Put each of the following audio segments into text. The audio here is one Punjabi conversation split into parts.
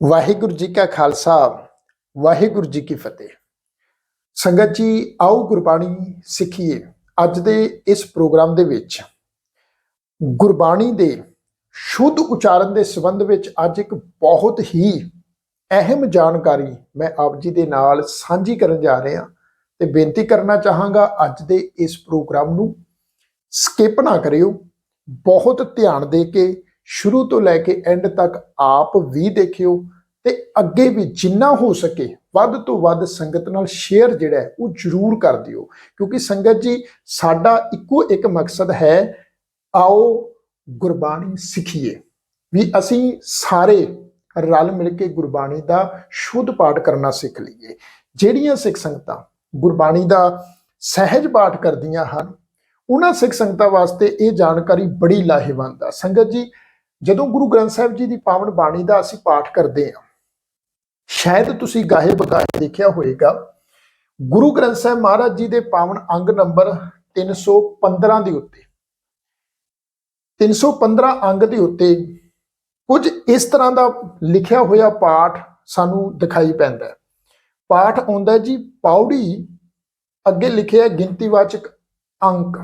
ਵਾਹਿਗੁਰੂ ਜੀ ਕਾ ਖਾਲਸਾ, ਵਾਹਿਗੁਰੂ ਜੀ ਕੀ ਫਤਿਹ। ਸੰਗਤ ਜੀ, ਆਓ ਗੁਰਬਾਣੀ ਸਿੱਖੀਏ ਅੱਜ ਦੇ ਇਸ ਪ੍ਰੋਗਰਾਮ ਦੇ ਵਿੱਚ। ਗੁਰਬਾਣੀ ਦੇ ਸ਼ੁੱਧ ਉਚਾਰਨ ਦੇ ਸੰਬੰਧ ਵਿੱਚ ਅੱਜ ਇੱਕ ਬਹੁਤ ਹੀ ਅਹਿਮ ਜਾਣਕਾਰੀ ਮੈਂ ਆਪ ਜੀ ਦੇ ਨਾਲ ਸਾਂਝੀ ਕਰਨ ਜਾ ਰਿਹਾ ਤੇ ਬੇਨਤੀ ਕਰਨਾ ਚਾਹਾਂਗਾ ਅੱਜ ਦੇ ਇਸ ਪ੍ਰੋਗਰਾਮ ਨੂੰ ਸਕਿਪ ਨਾ ਕਰਿਓ, ਬਹੁਤ ਧਿਆਨ ਦੇ ਕੇ ਸ਼ੁਰੂ ਤੋਂ ਲੈ ਕੇ ਐਂਡ ਤੱਕ ਆਪ ਵੀ ਦੇਖਿਓ ਤੇ ਅੱਗੇ ਵੀ ਜਿੰਨਾ ਹੋ ਸਕੇ ਵੱਧ ਤੋਂ ਵੱਧ ਸੰਗਤ ਨਾਲ ਸ਼ੇਅਰ ਜਿਹੜਾ ਹੈ, ਉਹ ਜ਼ਰੂਰ ਕਰ ਦਿਓ। ਕਿਉਂਕਿ ਸੰਗਤ ਜੀ, ਸਾਡਾ ਇੱਕੋ ਇੱਕ ਮਕਸਦ ਹੈ, ਆਓ ਗੁਰਬਾਣੀ ਸਿੱਖੀਏ। ਵੀ ਅਸੀਂ ਸਾਰੇ ਰਲ ਮਿਲ ਕੇ ਗੁਰਬਾਣੀ ਦਾ ਸ਼ੁੱਧ ਪਾਠ ਕਰਨਾ ਸਿੱਖ ਲਈਏ। ਜਿਹੜੀਆਂ ਸਿੱਖ ਸੰਗਤਾਂ ਗੁਰਬਾਣੀ ਦਾ ਸਹਿਜ ਪਾਠ ਕਰਦੀਆਂ ਹਨ, ਉਹਨਾਂ ਸਿੱਖ ਸੰਗਤਾਂ ਵਾਸਤੇ ਇਹ ਜਾਣਕਾਰੀ ਬੜੀ ਲਾਹੇਵੰਦ ਆ। ਸੰਗਤ ਜੀ ਜਦੋਂ ਗੁਰੂ ਗ੍ਰੰਥ ਸਾਹਿਬ ਜੀ ਦੀ ਪਾਵਨ ਬਾਣੀ ਦਾ ਅਸੀਂ ਪਾਠ ਕਰਦੇ ਹਾਂ, ਸ਼ਾਇਦ ਤੁਸੀਂ ਗਾਹੇ ਬਗਾਹੇ ਦੇਖਿਆ ਹੋਵੇਗਾ, ਗੁਰੂ ਗ੍ਰੰਥ ਸਾਹਿਬ ਮਹਾਰਾਜ ਜੀ ਦੇ ਪਾਵਨ ਅੰਗ ਨੰਬਰ 315 ਦੇ ਉੱਤੇ। 315 ਅੰਗ ਦੇ ਉੱਤੇ ਕੁਝ ਇਸ ਤਰ੍ਹਾਂ ਦਾ ਲਿਖਿਆ ਹੋਇਆ ਪਾਠ ਸਾਨੂੰ ਦਿਖਾਈ ਪੈਂਦਾ ਹੈ। ਪਾਠ ਆਉਂਦਾ ਜੀ, ਪੌੜੀ ਅੱਗੇ ਲਿਖਿਆ ਗਿਣਤੀਵਾਚਕ ਅੰਕ।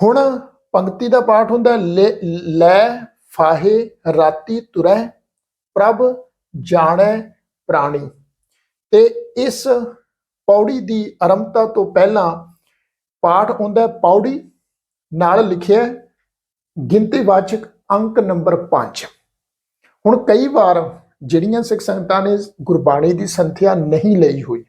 ਹੁਣ ਪੰਕਤੀ ਦਾ ਪਾਠ ਹੁੰਦਾ ਲੈ- ਲੈ, ਫਾਹੇ, ਰਾਤੀ ਤੁਰੈ ਪ੍ਰਭ ਜਾਣੈ ਪ੍ਰਾਣੀ। ਤੇ ਇਸ ਪੌੜੀ ਦੀ ਆਰੰਭਤਾ ਤੋਂ ਪਹਿਲਾਂ ਪਾਠ ਹੁੰਦਾ ਹੈ ਪੌੜੀ ਨਾਲ ਲਿਖਿਆ ਹੈ ਗਿਣਤੀਵਾਚਕ ਅੰਕ ਨੰਬਰ 5 ਹੁਣ ਕਈ ਵਾਰ ਜਿਹੜੀਆਂ ਸਿੱਖ ਸੰਗਤਾਂ ਨੇ ਗੁਰਬਾਣੀ ਦੀ ਸੰਥਿਆ ਨਹੀਂ ਲਈ ਹੋਈ,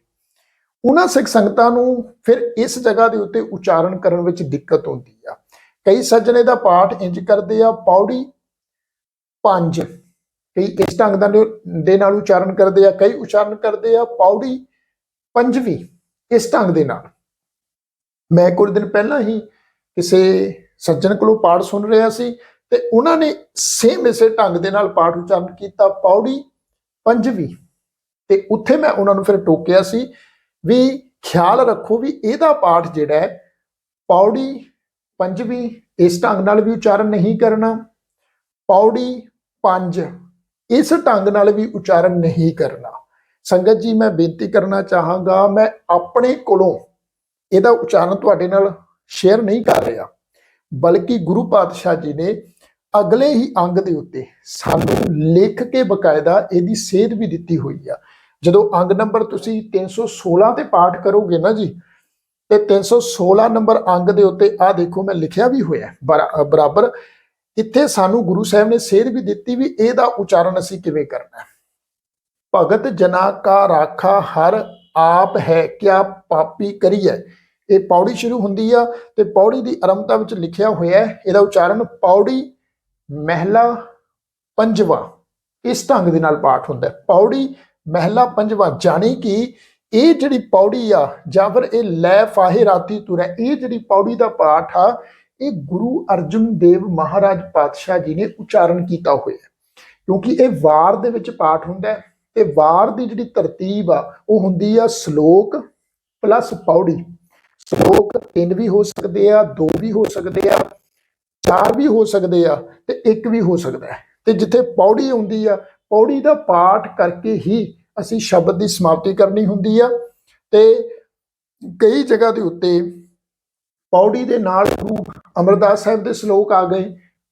ਉਹਨਾਂ ਸਿੱਖ ਸੰਗਤਾਂ ਨੂੰ ਫਿਰ ਇਸ ਜਗ੍ਹਾ ਦੇ ਉੱਤੇ ਉਚਾਰਨ ਕਰਨ ਵਿੱਚ ਦਿੱਕਤ ਹੁੰਦੀ ਆ। ਕਈ ਸੱਜਣੇ ਦਾ ਪਾਠ ਇੰਜ ਕਰਦੇ ਆ, ਪੌੜੀ ਪੰਜ। ਕਈ ਇਸ ਢੰਗ ਦਾ ਦੇ ਨਾਲ ਉਚਾਰਨ ਕਰਦੇ ਆ, ਕਈ ਉਚਾਰਨ ਕਰਦੇ ਆ, ਪੌੜੀ ਪੰਜਵੀਂ, ਇਸ ਢੰਗ ਦੇ ਨਾਲ। ਮੈਂ ਕੁਝ ਦਿਨ ਪਹਿਲਾਂ ਹੀ ਕਿਸੇ ਸੱਜਣ ਕੋਲੋਂ ਪਾਠ ਸੁਣ ਰਿਹਾ ਸੀ ਤੇ ਉਹਨਾਂ ਨੇ ਸੇਮ ਇਸੇ ਢੰਗ ਦੇ ਨਾਲ ਪਾਠ ਉਚਾਰਨ ਕੀਤਾ, ਪੌੜੀ ਪੰਜਵੀਂ। ਤੇ ਉੱਥੇ ਮੈਂ ਉਹਨਾਂ ਨੂੰ ਫਿਰ ਟੋਕਿਆ ਸੀ ਵੀ ਖਿਆਲ ਰੱਖੋ ਵੀ ਇਹਦਾ ਪਾਠ ਜਿਹੜਾ ਹੈ, ਪੌੜੀ ਪੰਜਵੀਂ ਇਸ ਢੰਗ ਨਾਲ ਵੀ ਉਚਾਰਨ ਨਹੀਂ ਕਰਨਾ। ਪੌੜੀ ਪੰਜ ਇਸ ਢੰਗ ਨਾਲ ਵੀ ਉਚਾਰਨ ਨਹੀਂ ਕਰਨਾ। ਸੰਗਤ ਜੀ, ਮੈਂ ਬੇਨਤੀ ਕਰਨਾ ਚਾਹਾਂਗਾ, ਮੈਂ ਆਪਣੇ ਕੋਲੋਂ ਇਹਦਾ ਉਚਾਰਨ ਤੁਹਾਡੇ ਨਾਲ ਸ਼ੇਅਰ ਨਹੀਂ ਕਰ ਰਿਹਾ, ਬਲਕਿ ਗੁਰੂ ਪਾਤਸ਼ਾਹ ਜੀ ਨੇ ਅਗਲੇ ਹੀ ਅੰਗ ਦੇ ਉੱਤੇ ਸਾਨੂੰ ਲਿਖ ਕੇ ਬਕਾਇਦਾ ਇਹਦੀ ਸੇਧ ਵੀ ਦਿੱਤੀ ਹੋਈ ਆ। ਜਦੋਂ ਅੰਗ ਨੰਬਰ ਤੁਸੀਂ 316 ਤੇ ਪਾਠ ਕਰੋਗੇ ਨਾ ਜੀ ਤੇ 316 ਨੰਬਰ ਅੰਗ ਦੇ ਉੱਤੇ ਆ ਦੇਖੋ ਮੈਂ ਲਿਖਿਆ ਵੀ ਹੋਇਆ ਬਰਾ- ਬਰਾਬਰ। ਇੱਥੇ ਸਾਨੂੰ ਗੁਰੂ ਸਾਹਿਬ ਨੇ ਸੇਧ ਵੀ ਦਿੱਤੀ ਵੀ ਇਹਦਾ ਉਚਾਰਨ ਅਸੀਂ ਕਿਵੇਂ ਕਰਨਾ ਹੈ। ਭਗਤ ਜਨਾ ਕਾ ਰਾਖਾ ਹਰ ਆਪ ਹੈ, ਕਿਆ ਪਾਪੀ ਕਰੀਐ। ਇਹ ਪੌੜੀ ਸ਼ੁਰੂ ਹੁੰਦੀ ਆ ਤੇ ਪੌੜੀ ਦੀ ਆਰੰਭਤਾ ਵਿੱਚ ਲਿਖਿਆ ਹੋਇਆ ਹੈ, ਇਹਦਾ ਉਚਾਰਨ ਪੌੜੀ ਮਹਿਲਾ ਪੰਜਵਾ। ਇਸ ਢੰਗ ਦੇ ਨਾਲ ਪਾਠ ਹੁੰਦਾ ਹੈ। ਪੌੜੀ ਮਹਿਲਾ ਪੰਜਵਾ, ਜਾਣੀ ਕਿ ਇਹ ਜਿਹੜੀ ਪੌੜੀ ਆ, ਜਾਂ ਫਿਰ ਇਹ ਲੈ ਫਾਹੇ ਰਾਤੀ ਤੁਰੈ ਇਹ ਜਿਹੜੀ ਪੌੜੀ ਦਾ ਪਾਠ ਆ, ਇਹ ਗੁਰੂ ਅਰਜਨ ਦੇਵ ਮਹਾਰਾਜ ਪਾਤਸ਼ਾਹ ਜੀ ਨੇ ਉਚਾਰਨ ਕੀਤਾ ਹੋਇਆ। ਕਿਉਂਕਿ ਇਹ ਵਾਰ ਦੇ ਵਿੱਚ ਪਾਠ ਹੁੰਦਾ ਹੈ, ਤੇ ਵਾਰ ਦੀ ਜਿਹੜੀ ਤਰਤੀਬ ਆ, ਉਹ ਹੁੰਦੀ ਆ ਸ਼ਲੋਕ ਪਲੱਸ ਪੌੜੀ। ਸ਼ਲੋਕ ਤਿੰਨ ਵੀ ਹੋ ਸਕਦੇ ਆ, ਦੋ ਵੀ ਹੋ ਸਕਦੇ ਆ, ਚਾਰ ਵੀ ਹੋ ਸਕਦੇ ਆ, ਤੇ ਇੱਕ ਵੀ ਹੋ ਸਕਦਾ ਹੈ। ਤੇ ਜਿੱਥੇ ਪੌੜੀ ਹੁੰਦੀ ਆ, ਪੌੜੀ ਦਾ ਪਾਠ ਕਰਕੇ ਹੀ ਅਸੀਂ ਸ਼ਬਦ ਦੀ ਸਮਾਪਤੀ ਕਰਨੀ ਹੁੰਦੀ ਆ ਤੇ ਕਈ ਜਗ੍ਹਾ ਦੇ ਉੱਤੇ ਪੌੜੀ ਦੇ ਨਾਲ ਗੁਰੂ ਅਮਰਦਾਸ ਸਾਹਿਬ ਦੇ ਸ਼ਲੋਕ ਆ ਗਏ,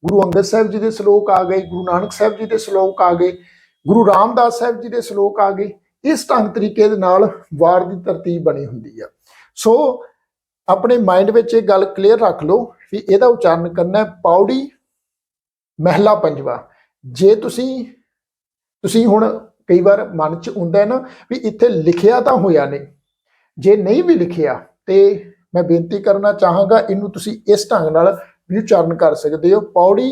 ਗੁਰੂ ਅੰਗਦ ਸਾਹਿਬ ਜੀ ਦੇ ਸ਼ਲੋਕ ਆ ਗਏ, ਗੁਰੂ ਨਾਨਕ ਸਾਹਿਬ ਜੀ ਦੇ ਸ਼ਲੋਕ ਆ ਗਏ, ਗੁਰੂ ਰਾਮਦਾਸ ਸਾਹਿਬ ਜੀ ਦੇ ਸ਼ਲੋਕ ਆ ਗਏ। ਇਸ ਢੰਗ ਤਰੀਕੇ ਦੇ ਨਾਲ ਵਾਰ ਦੀ ਤਰਤੀਬ ਬਣੀ ਹੁੰਦੀ ਆ। ਸੋ ਆਪਣੇ ਮਾਈਂਡ ਵਿੱਚ ਇਹ ਗੱਲ ਕਲੀਅਰ ਰੱਖ ਲਓ ਵੀ ਇਹਦਾ ਉਚਾਰਨ ਕਰਨਾ ਹੈ ਪੌੜੀ ਮਹਿਲਾ ਪੰਜਵਾ। ਜੇ ਤੁਸੀਂ ਤੁਸੀਂ ਹੁਣ ਕਈ ਵਾਰ ਮਨ 'ਚ ਹੁੰਦਾ ਹੈ ਨਾ ਵੀ ਇੱਥੇ ਲਿਖਿਆ ਤਾਂ ਹੋਇਆ ਨਹੀਂ। ਜੇ ਨਹੀਂ ਵੀ ਲਿਖਿਆ ਤੇ ਮੈਂ ਬੇਨਤੀ ਕਰਨਾ ਚਾਹਾਂਗਾ ਇਹਨੂੰ ਤੁਸੀਂ ਇਸ ਢੰਗ ਨਾਲ ਵੀ ਉਚਾਰਨ ਕਰ ਸਕਦੇ ਹੋ। ਪੌੜੀ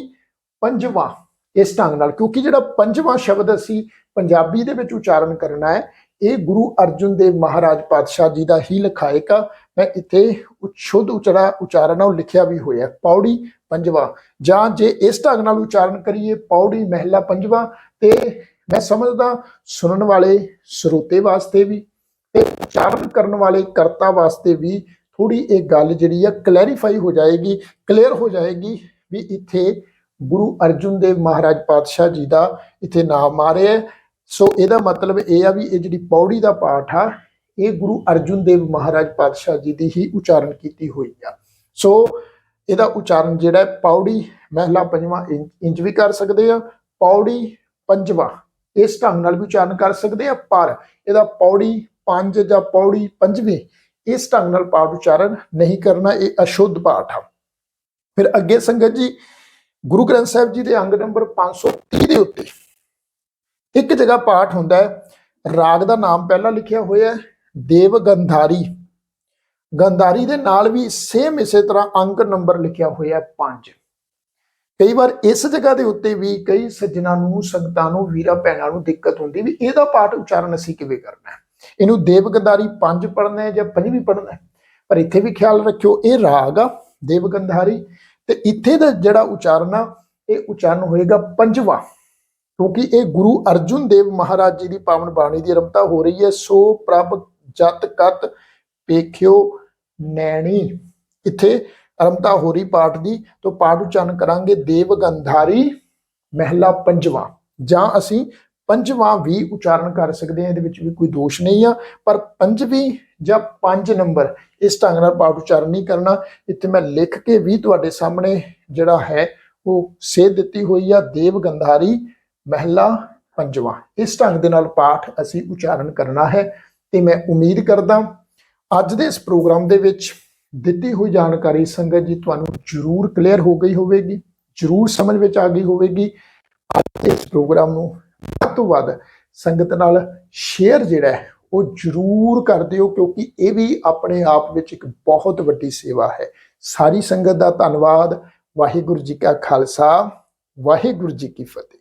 ਪੰਜਵਾਂ ਇਸ ਢੰਗ ਨਾਲ ਕਿਉਂਕਿ ਜਿਹੜਾ ਪੰਜਵਾਂ ਸ਼ਬਦ ਅਸੀਂ ਪੰਜਾਬੀ ਦੇ ਵਿੱਚ ਉਚਾਰਨ ਕਰਨਾ ਹੈ ਇਹ ਗੁਰੂ ਅਰਜਨ ਦੇਵ ਮਹਾਰਾਜ ਪਾਤਸ਼ਾਹ ਜੀ ਦਾ ਹੀ ਲਿਖਾਇਕਾ ਮੈਂ ਇੱਥੇ ਸ਼ੁੱਧ ਉਚਰਾ ਉਚਾਰਨ ਉਹ ਲਿਖਿਆ ਵੀ ਹੋਇਆ ਹੈ, ਪੌੜੀ ਪੰਜਵਾ ਜਾਂ ਜੇ ਇਸ ਢੰਗ ਨਾਲ ਉਚਾਰਨ ਕਰੀਏ ਪੌੜੀ ਮਹਿਲਾ ਪੰਜਵਾ ਤੇ ਮੈਂ ਸਮਝਦਾ ਸੁਣਨ ਵਾਲੇ ਸਰੋਤੇ ਵਾਸਤੇ ਵੀ ਤੇ ਉਚਾਰਨ ਕਰਨ ਵਾਲੇ ਕਰਤਾ ਵਾਸਤੇ ਵੀ ਥੋੜੀ ਇਹ ਗੱਲ ਜਿਹੜੀ ਆ ਕਲੈਰੀਫਾਈ ਹੋ ਜਾਏਗੀ ਕਲੀਅਰ ਹੋ ਜਾਏਗੀ ਵੀ ਇੱਥੇ ਗੁਰੂ ਅਰਜੁਨ ਦੇਵ ਮਹਾਰਾਜ ਪਾਤਸ਼ਾਹ ਜੀ ਦਾ ਇੱਥੇ ਨਾਮ ਆ ਰਿਹਾ ਸੋ ਇਹਦਾ ਮਤਲਬ ਇਹ ਆ ਵੀ ਇਹ ਜਿਹੜੀ ਪੌੜੀ ਦਾ ਪਾਠ ਆ, ਇਹ ਗੁਰੂ ਅਰਜੁਨ ਦੇਵ ਮਹਾਰਾਜ ਪਾਤਸ਼ਾਹ ਜੀ ਦੀ ਹੀ ਉਚਾਰਨ ਕੀਤੀ ਹੋਈ ਆ। ਸੋ ਇਹਦਾ ਉਚਾਰਨ ਜਿਹੜਾ ਹੈ, ਪੌੜੀ ਮਹਿਲਾ ਪੰਜਵਾਂ ਇੰਜ- ਇੰਜ ਵੀ ਕਰ ਸਕਦੇ ਆ, ਪੌੜੀ ਪੰਜਵਾਂ ਇਸ ਢੰਗ ਨਾਲ ਵੀ ਉਚਾਰਨ ਕਰ ਸਕਦੇ ਆ, ਪਰ ਇਹਦਾ ਪੌੜੀ ਪੰਜ ਜਾਂ ਪੌੜੀ ਪੰਜਵੀਂ ਇਸ ਢੰਗ ਨਾਲ ਪਾਠ ਉਚਾਰਨ ਨਹੀਂ ਕਰਨਾ, ਇਹ ਅਸ਼ੁੱਧ ਪਾਠ ਆ। ਫਿਰ ਅੱਗੇ ਸੰਗਤ ਜੀ, ਗੁਰੂ ਗ੍ਰੰਥ ਸਾਹਿਬ ਜੀ ਦੇ ਅੰਗ ਨੰਬਰ 530 ਦੇ ਉੱਤੇ ਇੱਕ ਜਗ੍ਹਾ ਪਾਠ ਹੁੰਦਾ ਹੈ, ਰਾਗ ਦਾ ਨਾਮ ਪਹਿਲਾਂ ਲਿਖਿਆ ਹੋਇਆ ਹੈ, ਦੇਵ ਗੰਧਾਰੀ। ਗੰਧਾਰੀ ਦੇ ਨਾਲ ਵੀ ਸੇਮ ਇਸੇ ਤਰ੍ਹਾਂ ਅੰਕ ਨੰਬਰ ਲਿਖਿਆ ਹੋਇਆ ਹੈ 5 ਕਈ ਵਾਰ ਇਸ ਜਗ੍ਹਾ ਦੇ ਉੱਤੇ ਵੀ ਕਈ ਸੱਜਣਾ ਨੂੰ, ਸੰਗਤਾਂ ਨੂੰ, ਵੀਰਾ ਭੈਣਾਂ ਨੂੰ ਦਿੱਕਤ ਹੁੰਦੀ ਵੀ ਇਹਦਾ ਪਾਠ ਉਚਾਰਨ ਅਸੀਂ ਕਿਵੇਂ ਕਰਨਾ ਹੈ? ਇਹਨੂੰ ਦੇਵ ਗੰਧਾਰੀ 5 ਪੜ੍ਹਨਾ ਹੈ ਜਾਂ ਪੰਜਵੀਂ ਪੜ੍ਹਨਾ ਹੈ? ਪਰ ਇੱਥੇ ਵੀ ਖਿਆਲ ਰੱਖਿਓ, ਇਹ ਰਾਗ ਆ ਦੇਵ ਗੰਧਾਰੀ ਤੇ ਇੱਥੇ ਦਾ ਜਿਹੜਾ ਉਚਾਰਨ ਆ, ਇਹ ਉਚਾਰਨ ਹੋਏਗਾ ਪੰਜਵਾਂ। ਕਿਉਂਕਿ ਇਹ ਗੁਰੂ ਅਰਜੁਨ ਦੇਵ ਮਹਾਰਾਜ ਜੀ ਦੀ ਪਾਵਨ ਬਾਣੀ ਦੀ ਰਮਤਾ ਹੋ ਰਹੀ ਹੈ। ਸੋ ਪ੍ਰਭ ਜਤ ਕਤ ਪੇਖਿਓ ਨੈਣੀ। ਇੱਥੇ ਰਮਤਾ ਹੋ ਰਹੀ ਪਾਠ ਦੀ, ਤੋਂ ਪਾਠ ਉਚਾਰਨ ਕਰਾਂਗੇ ਦੇਵ ਗੰਧਾਰੀ ਮਹਿਲਾ ਪੰਜਵਾਂ। ਜਾਂ ਅਸੀਂ ਪੰਜਵਾਂ ਵੀ ਉਚਾਰਨ ਕਰ ਸਕਦੇ ਹਾਂ, ਇਹਦੇ ਵਿੱਚ ਵੀ ਕੋਈ ਦੋਸ਼ ਨਹੀਂ ਆ, ਪਰ ਪੰਜਵੀਂ ਜਾਂ ਪੰਜ ਨੰਬਰ ਇਸ ਢੰਗ ਨਾਲ ਪਾਠ ਉਚਾਰਨ ਨਹੀਂ ਕਰਨਾ। ਇੱਥੇ ਮੈਂ ਲਿਖ ਕੇ ਵੀ ਤੁਹਾਡੇ ਸਾਹਮਣੇ ਜਿਹੜਾ ਹੈ, ਉਹ ਸੇਧ ਦਿੱਤੀ ਹੋਈ ਆ, ਦੇਵ ਗੰਧਾਰੀ ਮਹਿਲਾ ਪੰਜਵਾਂ। ਇਸ ਢੰਗ ਦੇ ਨਾਲ ਪਾਠ ਅਸੀਂ ਉਚਾਰਨ ਕਰਨਾ ਹੈ, ਤੇ ਮੈਂ ਉਮੀਦ ਕਰਦਾ ਅੱਜ ਦੇ ਇਸ ਪ੍ਰੋਗਰਾਮ ਦੇ ਵਿੱਚ ਦਿੱਤੀ ਹੋਈ ਜਾਣਕਾਰੀ ਸੰਗਤ ਜੀ ਤੁਹਾਨੂੰ ਜ਼ਰੂਰ ਕਲੀਅਰ ਹੋ ਗਈ ਹੋਵੇਗੀ, ਜ਼ਰੂਰ ਸਮਝ ਵਿੱਚ ਆ ਗਈ ਹੋਵੇਗੀ। ਅੱਜ ਇਸ ਪ੍ਰੋਗਰਾਮ ਨੂੰ ਵੱਧ ਤੋਂ ਵੱਧ ਸੰਗਤ ਨਾਲ ਸ਼ੇਅਰ ਜਿਹੜਾ ਹੈ, ਉਹ ਜ਼ਰੂਰ ਕਰ ਦਿਓ, ਕਿਉਂਕਿ ਇਹ ਵੀ ਆਪਣੇ ਆਪ ਵਿੱਚ ਇੱਕ ਬਹੁਤ ਵੱਡੀ ਸੇਵਾ ਹੈ। ਸਾਰੀ ਸੰਗਤ ਦਾ ਧੰਨਵਾਦ। ਵਾਹਿਗੁਰੂ ਜੀ ਕਾ ਖਾਲਸਾ, ਵਾਹਿਗੁਰੂ ਜੀ ਕੀ ਫਤਿਹ।